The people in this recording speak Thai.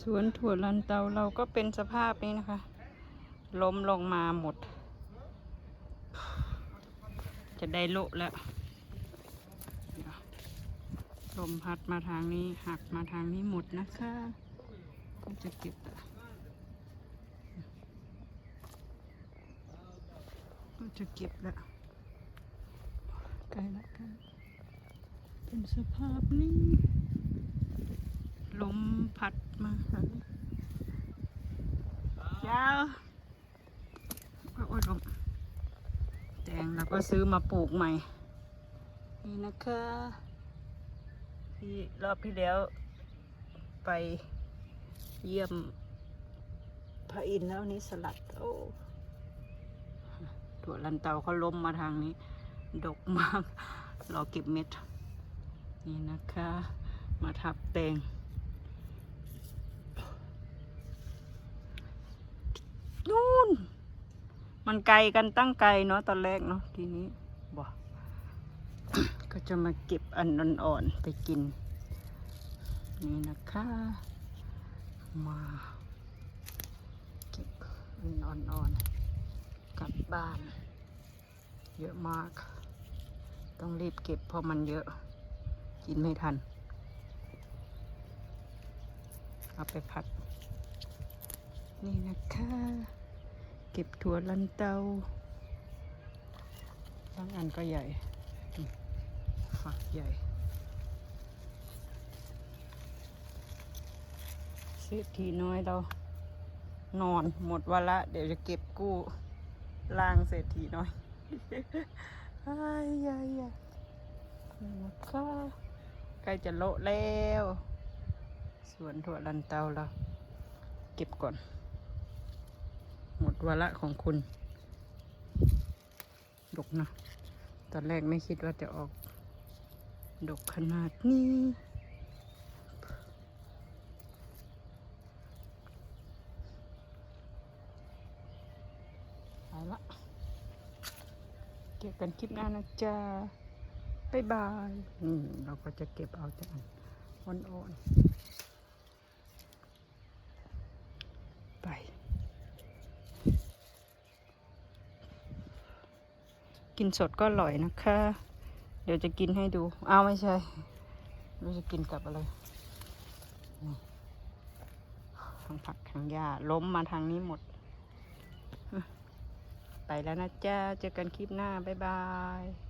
สวนถั่วลันเตาเราก็เป็นสภาพนี้นะคะ ล้มลงมาหมด จะได้โละแล้วลมพัดมาทางนี้หักมาทางนี้หมดนะคะ ก็จะเก็บอะก็จะเก็บล้วใกล้แล้วกันเป็นสภาพนี้ พัดมาค่ะยาวโอ้ยลมแตงแล้วก็ซื้อมาปลูกใหม่ นี่นะคะที่รอบที่แล้ว ไปเยี่ยมพระอินทร์แล้วนี้สลัดโอ้ถั่วลันเตาเขาล้มมาทางนี้ ดกมาก รอเก็บเม็ด นี่นะคะ มาทับแตง นู่นมันไกลกันตั้งไกลเนาะตอนแรกเนาะทีนี้บอกก็จะมาเก็บอันอ่อนๆไปกิน นี่นะคะ มาเก็บอันอ่อนๆกลับบ้าน เยอะมาก ต้องรีบเก็บเพราะมันเยอะ กินไม่ทัน เอาไปผัด นี่นะคะ เก็บถั่วลันเตาบางอันก็ใหญ่ ฝักใหญ่เศรษฐีน้อยเรา นอนหมดวันละ เดี๋ยวจะเก็บกู้ล่างเศรษฐีน้อยอายยายยายนี่นะคะใกล้จะโละแล้ว สวนถั่วลันเตาเรา เก็บก่อน หมดวาระของคุณดกนะตอนแรกไม่คิดว่าจะออก ดกขนาดนี้เอาละเก็บกันคลิปหน้านะจ๊ะบ๊ายบายอืมเราก็จะเก็บเอาแต่อันอ่อนๆ ไป กินสดก็อร่อยนะคะ เดี๋ยวจะกินให้ดู เอาไม่ใช่เราจะกินกับอะไรทั้งผักทั้งหญ้าล้มมาทางนี้หมด ไปแล้วนะจ๊ะเจอกันคลิปหน้า บ๊ายบาย